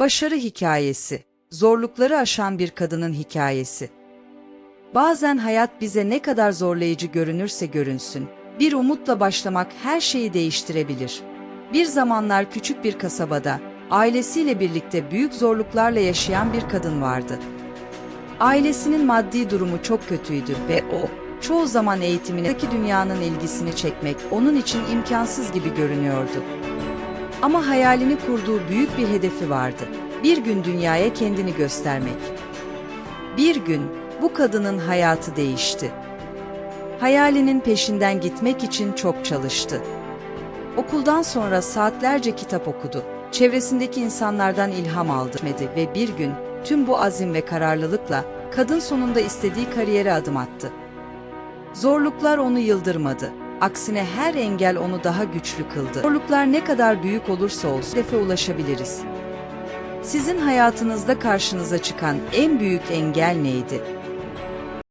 Başarı hikayesi, zorlukları aşan bir kadının hikayesi. Bazen hayat bize ne kadar zorlayıcı görünürse görünsün, bir umutla başlamak her şeyi değiştirebilir. Bir zamanlar küçük bir kasabada, ailesiyle birlikte büyük zorluklarla yaşayan bir kadın vardı. Ailesinin maddi durumu çok kötüydü ve o, çoğu zaman eğitimindeki dünyanın ilgisini çekmek onun için imkansız gibi görünüyordu. Ama hayalini kurduğu büyük bir hedefi vardı. Bir gün dünyaya kendini göstermek. Bir gün bu kadının hayatı değişti. Hayalinin peşinden gitmek için çok çalıştı. Okuldan sonra saatlerce kitap okudu. Çevresindeki insanlardan ilham aldı ve bir gün tüm bu azim ve kararlılıkla kadın sonunda istediği kariyere adım attı. Zorluklar onu yıldırmadı. Aksine her engel onu daha güçlü kıldı. Zorluklar ne kadar büyük olursa olsun hedefe ulaşabiliriz. Sizin hayatınızda karşınıza çıkan en büyük engel neydi?